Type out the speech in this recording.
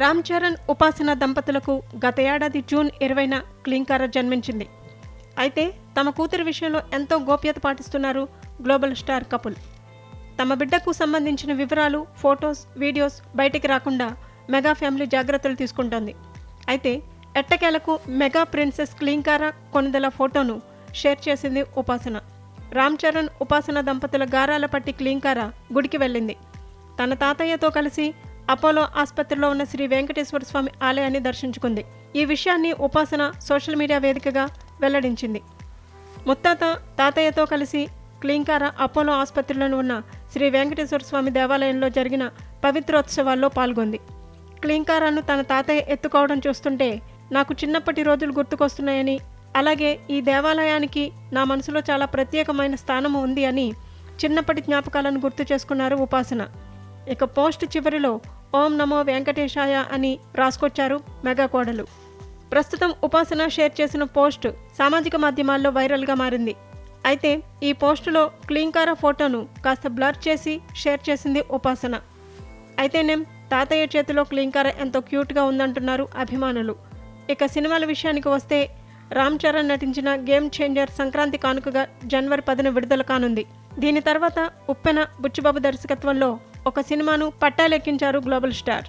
రామ్ చరణ్ ఉపాసన దంపతులకు గత ఏడాది జూన్ ఇరవైన క్లీంకార జన్మించింది. అయితే తమ కూతురి విషయంలో ఎంతో గోప్యత పాటిస్తున్నారు గ్లోబల్ స్టార్ కపుల్. తమ బిడ్డకు సంబంధించిన వివరాలు ఫొటోస్ వీడియోస్ బయటికి రాకుండా మెగా ఫ్యామిలీ జాగ్రత్తలు తీసుకుంటోంది. అయితే ఎట్టకేలకు మెగా ప్రిన్సెస్ క్లీంకార కొనుదల ఫోటోను షేర్ చేసింది ఉపాసన. రామ్ చరణ్ ఉపాసన దంపతుల గారాల పట్టి క్లీంకార గుడికి వెళ్ళింది. తన తాతయ్యతో కలిసి అపోలో ఆసుపత్రిలో ఉన్న శ్రీ వెంకటేశ్వర స్వామి ఆలయాన్ని దర్శించుకుంది. ఈ విషయాన్ని ఉపాసన సోషల్ మీడియా వేదికగా వెల్లడించింది. ముత్తాత తాతయ్యతో కలిసి క్లీంకార అపోలో ఆసుపత్రిలో ఉన్న శ్రీ వెంకటేశ్వర స్వామి దేవాలయంలో జరిగిన పవిత్రోత్సవాల్లో పాల్గొంది. క్లీంకారాను తన తాతయ్య ఎత్తుకోవడం చూస్తుంటే నాకు చిన్నప్పటి రోజులు గుర్తుకొస్తున్నాయని అలాగే ఈ దేవాలయానికి నా మనసులో చాలా ప్రత్యేకమైన స్థానము ఉంది అని చిన్నప్పటి జ్ఞాపకాలను గుర్తు చేసుకున్నారు ఉపాసన. ఇక పోస్ట్ చివరిలో ఓం నమో వెంకటేశాయ అని రాసుకొచ్చారు మెగా కోడలు ప్రస్తుతం ఉపాసన షేర్ చేసిన పోస్ట్ సామాజిక మాధ్యమాల్లో వైరల్గా మారింది. అయితే ఈ పోస్టులో క్లీంకార ఫోటోను కాస్త బ్లర్ చేసి షేర్ చేసింది ఉపాసన. అయితేనేం తాతయ్య చేతిలో క్లీంకార ఎంతో క్యూట్గా ఉందంటున్నారు అభిమానులు. ఇక సినిమాల విషయానికి వస్తే రామ్ చరణ్ నటించిన గేమ్ చేంజర్ సంక్రాంతి కానుకగా జనవరి పదిన విడుదల కానుంది. దీని తర్వాత ఉప్పెన బుచ్చిబాబు దర్శకత్వంలో ఒక సినిమాను పట్టాలెక్కించారు గ్లోబల్ స్టార్.